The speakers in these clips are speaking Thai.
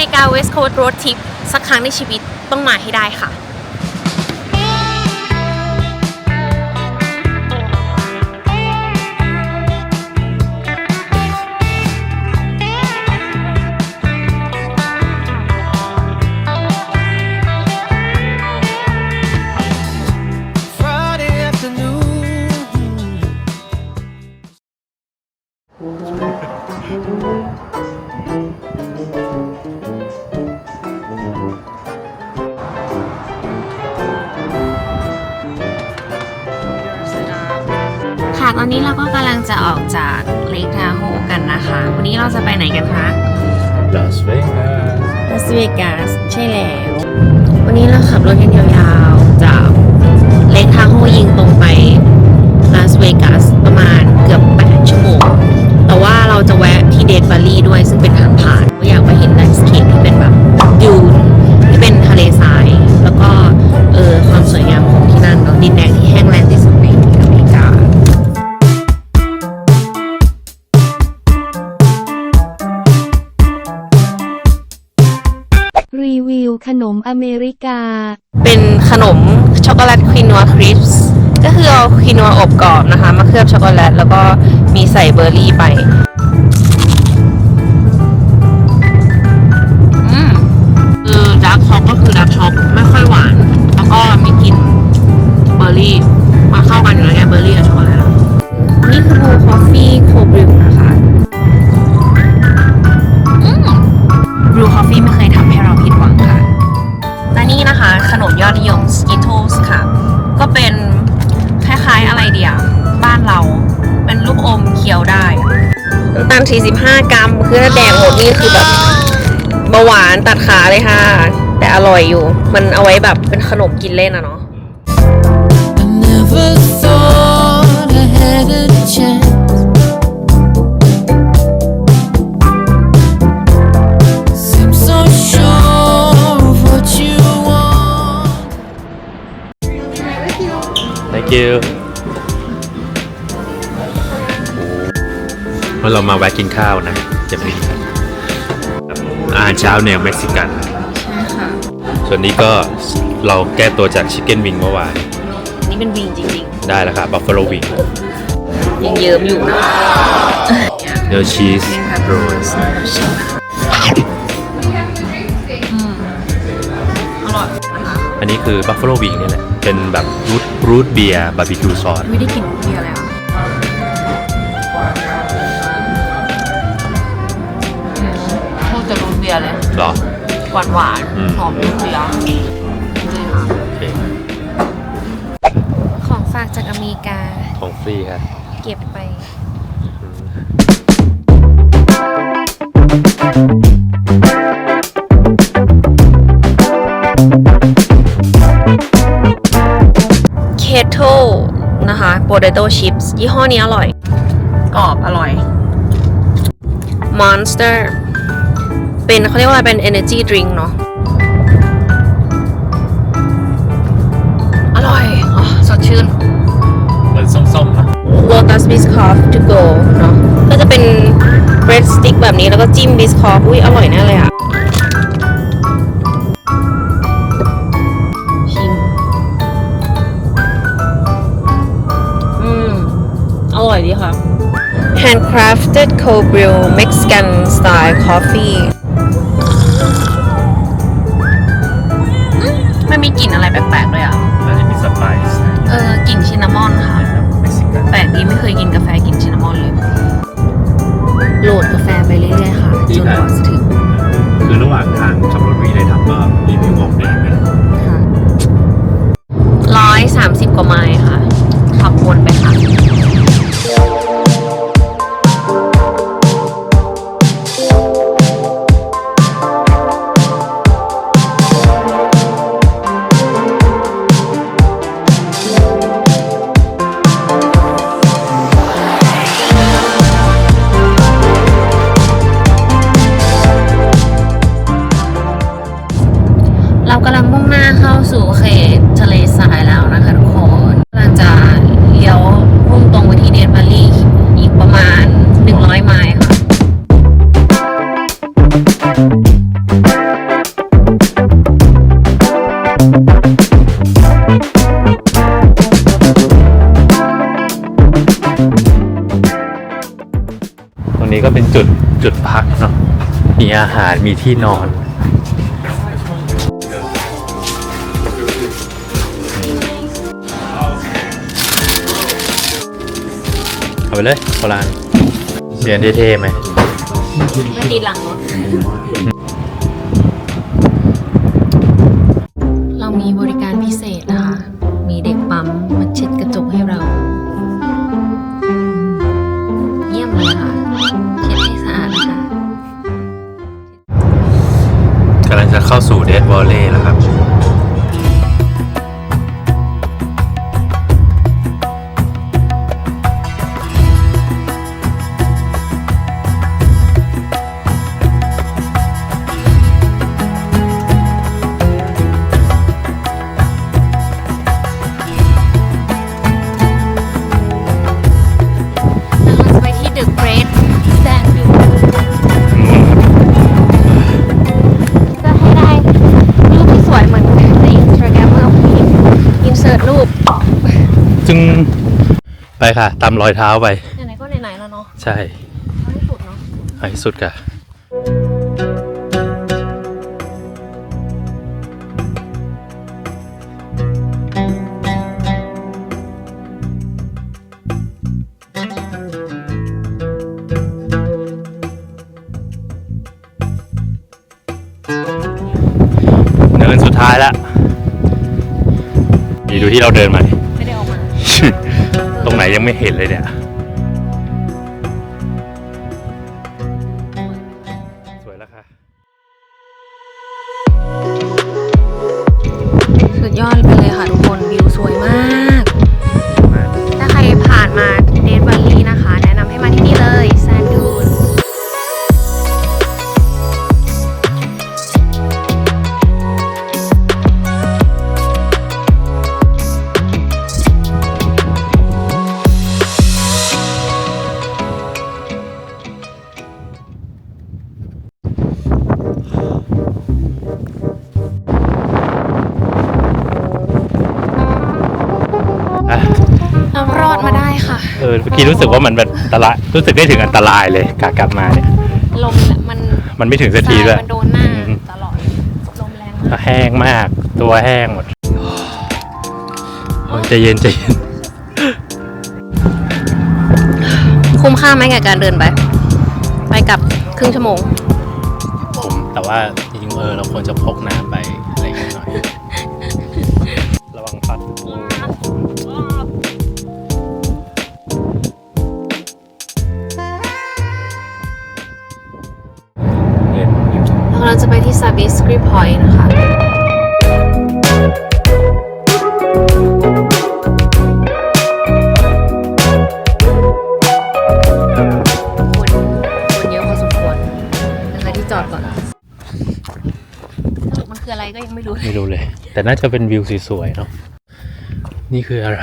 ริกาเวสต์โค s t โรดทริปสักครั้งในชีวิตต้องมาให้ได้ค่ะ จะออกจากเลคทาโฮกันนะคะ วันนี้เราจะไปไหนกันคะ Las Vegas ลาสเวกัสใช่แล้ว วันนี้เราขับรถกันยาวๆ จากเลคทาโฮยิงตรงไปลาสเวกัสประมาณเกือบ 8 ชั่วโมง แต่ว่าเราจะแวะที่เดดบาลีด้วยซึ่งเป็นทางผ่านก็อยากไปเห็นแลนด์สเคปที่เป็นแบบดูนที่เป็นทะเลทราย แล้วก็เออความสวยงามของที่นั่นเนาะดินแดงที่แห้งแล้งที่สุด รีวิวขนมอเมริกา เป็นขนมช็อกโกแลตควินัวคริสป์ก็คือเอาควินัวอบกรอบนะคะ มาเคลือบช็อกโกแลตแล้วก็มีใส่เบอร์รี่ไป ขนมยอดนิยม Skittles ค่ะ ก็เป็นคล้ายๆอะไรเดียวบ้านเรา เป็นลูกอมเคี้ยวได้น้ำตาล45 กรัมคือถ้าแดงหมดนี่คือแบบเบาหวานตัดขาเลยค่ะ แต่อร่อยอยู่ มันเอาไว้แบบเป็นขนมกินเล่นอะเนาะ I never thought I had a chance. Thank you เมื่อเรามาแวะกินข้าวนะจะมีอาหารเช้าแนวเม็กซิกัน ใช่ค่ะ ส่วนนี้ก็เราแก้ตัวจากชิคเก้นวิงเมื่อวาน นี่เป็นวิงจริงได้แล้วค่ะบัฟฟาโลวิงๆ ยังเยิ้มอยู่นะเนื้อชีสโรสอร่อยนะคะอันนี้คือบัฟฟาโลวิงนี่แหละ เป็นแบบรูทรูทเบียร์บาร์บีคิวซอสไม่ได้กลิ่นเบียร์เลยอะโคตรจะรูทเบียร์เลย หรอ หวานหวานๆอืม หอมรูทเบียร์นี่ค่ะโอเคของฝากจากอเมริกาของฟรีครับ เก็บไป เคท l e นะคะ potato chips ยี่ห้อนี้อร่อย กรอบอร่อย Monster เป็นเขาเรียกว่าอะไรเป็น energy drink เนาะอร่อยอ๋อสดชื่น เหมือนส้มๆครับ Lotus Biscoff to go เนาะก็จะเป็น bread stick แบบนี้แล้วก็จิ้ม Biscoff อุ้ยอร่อยแน่เลยอะ อร่อยดีค่ะ handcrafted cold brew Mexican style coffee อืมมันมีกลิ่นอะไรแปลกๆเลยอะ แล้วจะมีสไปซ์เออกลิ่นชินนามอนค่ะเม็กซิกันแปลกดีไม่เคยกินกาแฟกลินชินนามอนเลย โหลดกาแฟไปเรื่อยๆค่ะ จนกว่าจะถึงคือระหว่างทางขับรถวิ่งเลยทำก็รีวิวของแดงไปร้อยสามสิบกว่าไมล์ค่ะ ขับวนไปค่ะ กำลังมุ่งหน้าเข้าสู่เขตทะเลทรายแล้วนะคะทุกคนกำลังจะเลี้ยวพุ่งตรงไปที่เดนมารีอีกประมาณ 100 ไมล์ค่ะตรงนี้ก็เป็นจุดจุดพักเนาะมีอาหารมีที่นอน ไปเลยโบราณเสียงเท่ๆไหม ไม่ดีหลังรถ ไปค่ะ ตามรอยเท้าไป ไหนๆก็ไหนๆแล้วเนาะใช่เอาให้สุดเนาะเอาให้สุดค่ะเดินสุดท้ายแล้วนี่ดูที่เราเดินมาดิ ไม่ได้ออกมา ตรงไหนยังไม่เห็นเลยเนี่ย เออเมื่อกี้รู้สึกว่ามันแบบอันตรายรู้สึกได้ถึงอันตรายเลยกากลับมาเนี่ย ลมมันมันไม่ถึงสักทีด้วยทรายมันโดนหน้าอืม ตลอดลมแรงมากแห้งมาก ตัวแห้งหมดโอ้ยใจเย็นใจเย็นคุ้มค่าไหมกับการเดินไป ไปกลับครึ่งชั่วโมง ผมแต่ว่าจริงๆเออเราควรจะพกน้ำไป แต่น่าจะเป็นวิวสวยๆเนาะนี่คืออะไร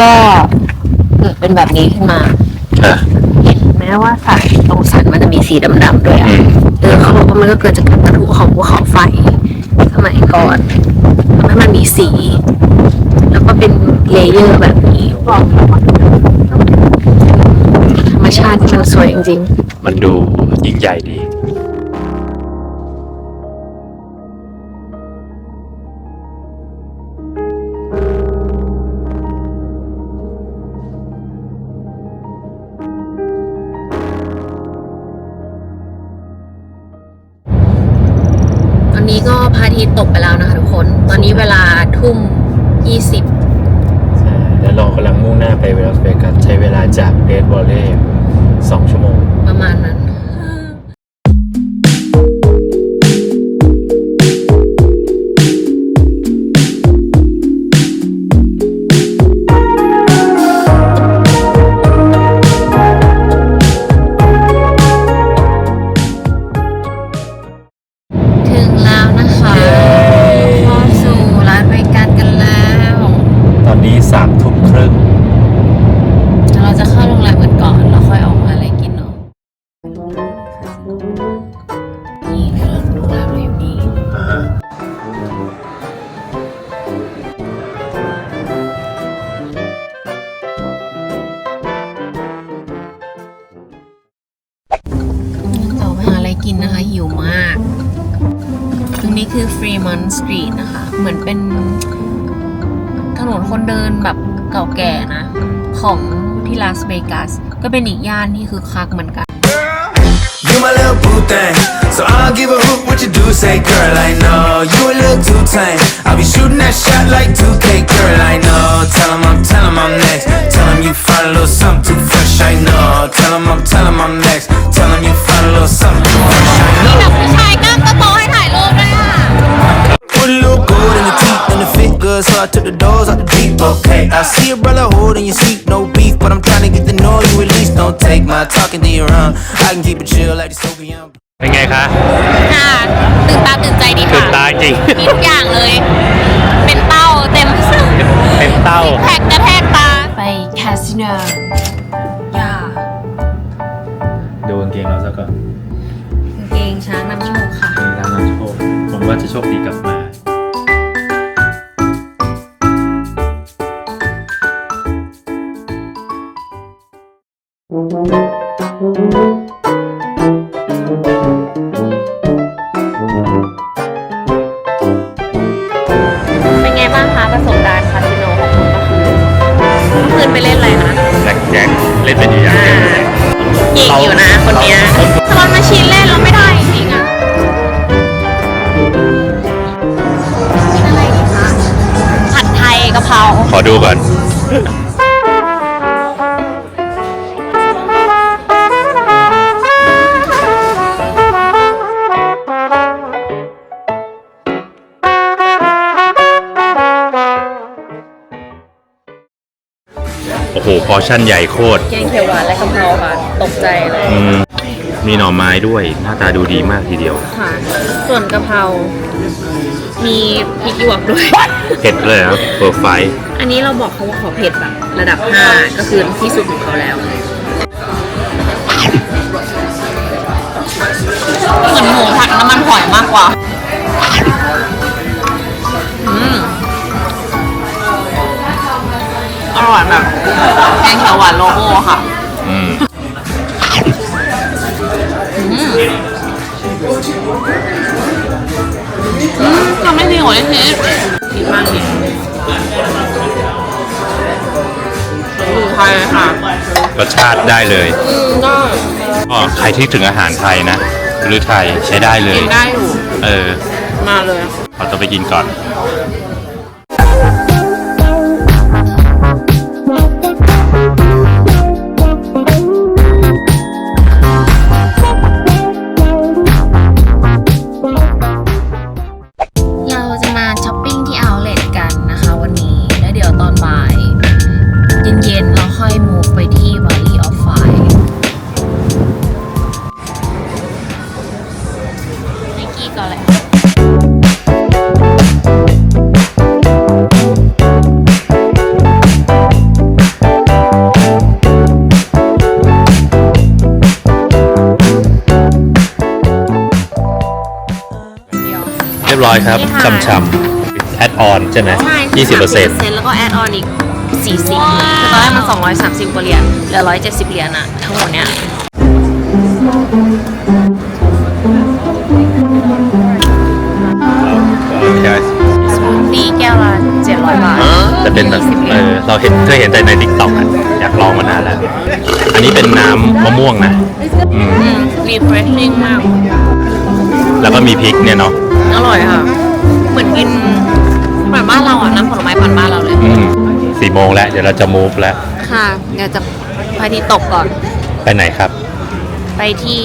ก็เกิดเป็นแบบนี้ขึ้นมา อะ เห็นแม้ว่าสันตรงสันมันจะมีสีดำๆด้วยอือะม เออเขาบอกว่ามันก็เกิดจากการกระทุของภูเขาไฟสมัยก่อนทำให้มันมีสี แล้วก็เป็นเลเยอร์แบบนี้ธรรมชาติที่มันสวยจริงมันดูยิ่งใหญ่ดี ๆ นนคนเดินแบบเก่าแก่นะ ของที่ลาสเวกัส ก็เป็นอีกย่านที่คือคักเหมือนกัน You my little boo thing. So I don't give a hoot what you do, say, girl, I know. You a little too tame. I'll be shooting that shot like 2K, girl, I know. Tell 'em I'm, tell 'em I'm next. Tell 'em you find a little something too fresh, I know. Tell 'em I'm, tell 'em I'm next. Tell 'em you find a little something too fresh, I know. แบบผู้ชายกล้ามโต the fit good, so I took the doors out the deep. Okay, I see a brother holding your seat, no beef, but I'm trying to get to know you at least. Don't take my talking to your own. I can keep it chill like the Soviet. เป็นไงคะค่ะตื่นตาตื่นใจดีตื่ค่ะนตาจริง มีทุกอย่างเลย เป็นเป้าเต็มเต็มเต้าแท็กกระแทกตา ไปคาสิโนย่าดูกางเกงแล้วซะก่อนกางเกงช้างนำโชคค่ะ มีร้านน้ำโชคผมว่าจะโชคดีกลับมา เก่งอยู่นะคนเนี้ยสลอนมาชีนเล่นแล้วไม่ได้จริงๆอะกินอะไรดีคะผัดไทยกะเพราขอดูก่อน อ้โหพอร์ชั่นใหญ่โคตร แกงเขียวหวานและกะเพราค่ะ ตกใจเลยอืม มีหน่อไม้ด้วย หน้าตาดูดีมากทีเดียว ค่ะ ส่วนกะเพรา มีพริกหยวกด้วย เผ็ดเลยครับเปอร์ไฟอันนี้เราบอกเขาว่าขอเผ็ดแบบระดับ 5 ก็คือที่สุดของเขาแล้ว เหมือนหมูผัดน้ำมันหอยมากกว่า อร่อยแบบแกงเขียวหวานโลโก้ค่ะอืมอืมทำไม่ดีกว่าที่คิดคิดมากจริงอยู่ไทยค่ะรสชาติได้เลยอืมได้ก็ใครที่ถึงอาหารไทยนะ หรือไทยใช้ได้เลยกินได้อยู่เออ มาเลยขอตัวไปกินก่อน ยบร้อยครับนี่ค่ะ ช่ำๆแอดออนใช่ไหมใช่ยี่สิบเปอร์เซ็นต์30%แล้วก็แอดออนอีก40คือตอนแรกมัน 230กว่าเหรียญเหลือ 170 เหรียญอะทั้งหมดเนี้ยปีแก้วละ700 บาทจะเป็นแบบ20เหรีเอยญอเราเห็นเคยเห็นแต่ในทิกตอกอะ อยากลองมานานแล้ว อันนี้เป็นน้ำมะม่วงนะ อืมอืม refreshing มาก แล้วก็มีพริกเนี่ยเนาะ อร่อยค่ะ เหมือนกินเหมือนบ้านเราอะน้ำผลไม้ปั่นบ้านเราเลย อืมสี่โมงแล้ว เดี๋ยวเราจะ move แล้ว ค่ะ เดี๋ยวจะพระอาทิตย์ตกก่อน ไปไหนครับ ไปที่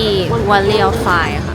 Valley of Fire ค่ะอ่านี่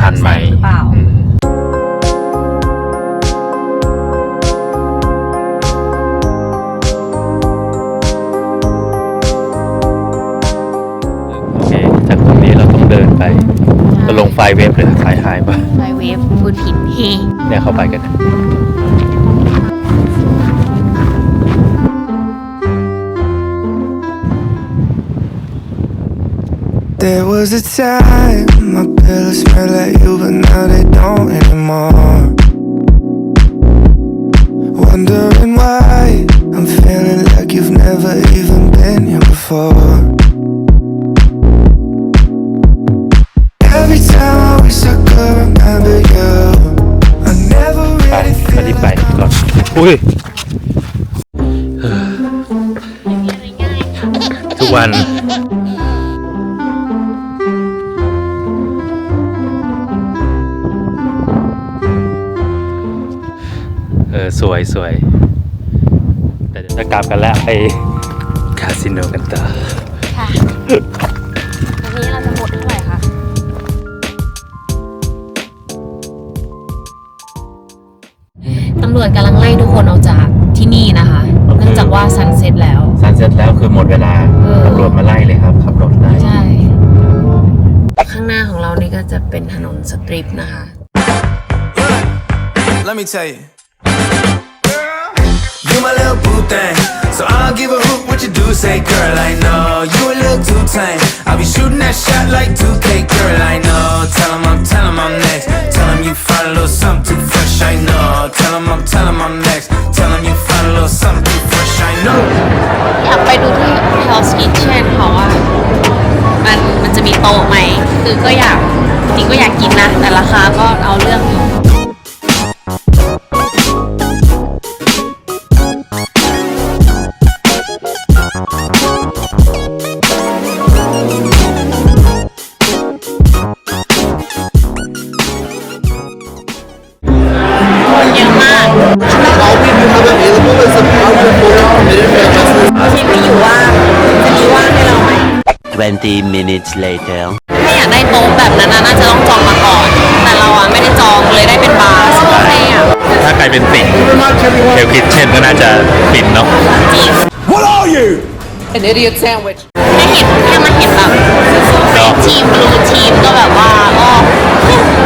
ทันทำไหมแสงหรือเปล่าอืมโอเคจากตรงนี้เราต้องเดินไปจะลงไฟเวฟหรือไฟไฮปะไฟเวฟพูดผิดเฮเนี่ยเข้าไปกันนะ There was a time my pillow smell like you, but now they don't anymore. Wondering why I'm feeling like you've never even been here before. Every time I wish I could remember you, I never really feel. Like I'm... กลับกันแล้วไปคาสิโนกันต่อค่ะวันนี้เราจะหมดเท่าไหร่คะตำรวจกำลังไล่ทุกคนออกจากที่นี่นะคะโอเคเนื่องจากว่าซันเซ็ตแล้วสันเสร็จแล้วคือหมดเวลาเออ ตำรวจมาไล่เลยครับขับรถไล่ใช่ ข้างหน้าของเรานี่ก็จะเป็นถนนสตริปนะคะ Let me tell you. You my little boo thing. So I don't give a hoot what you do, say, girl, I know. You a little too tame. I'll be shooting that shot like 2K, girl, I know. Tell 'em I'm, tell 'em I'm next. Tell 'em you find a little something too fresh, I know. Tell 'em I'm, tell 'em I'm next. Tell 'em you find a little something too fresh, I know. อยากไปดูที่ Hell's Kitchen เพราะมันมันจะมีโต๊ะไหม คือก็อยากจริงก็อยากกินนะ แต่ราคาก็เอาเรื่องอยู่ 20 minutes later. ถ้าอยากได้โต๊ะแบบนั้นนะน่าจะต้องจองมาก่อน แต่เราอะไม่ได้จองเลยได้เป็นบาร์ซึ่งโอเคอะถ้าใครเป็นติ่งเฮลคิทเช่นก็น่าจะฟินเนาะจริง What are you? An idiot sandwich. แค่เห็นแค่มาเห็นแบบเรดทีมบลูทีมก็แบบว่าก็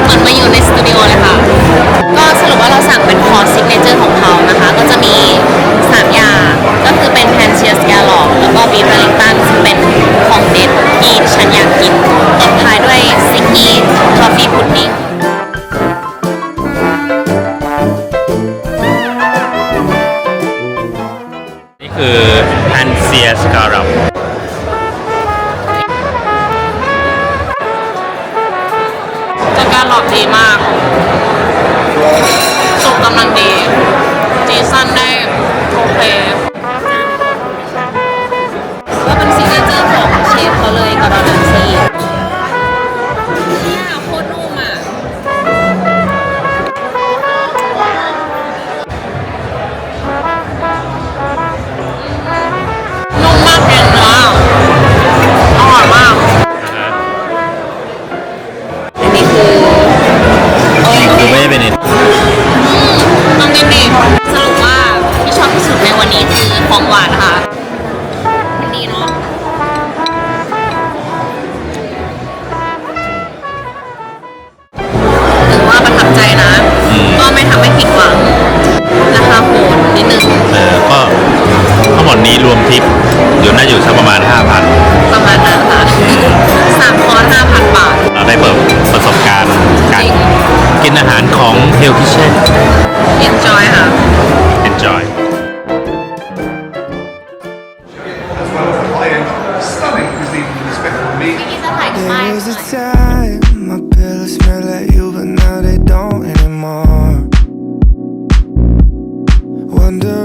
เหมือนมาอยู่ในสตูดิโอเลยค่ะ ก็สรุปว่าเราสั่งเป็นคอร์สซิกเนเจอร์ของเขานะคะ ก็จะมี 3 อย่าง ก็คือเป็นแพนเชียสแกลล็อกแล้วก็บีฟเวลลิงตันซึ่งเป็น ของเด็ดที่ฉันอยากกินตบท้ายด้วยซิกกี้ทอฟฟี่พุดดิ้งนี่คืออันเซียสการัมจัดการหลอกดีมากสุกกำลังดี จีสั้นได้โอเค เชฟเขาเลยกอร์ดอนแรมซี่เนี่ย wonder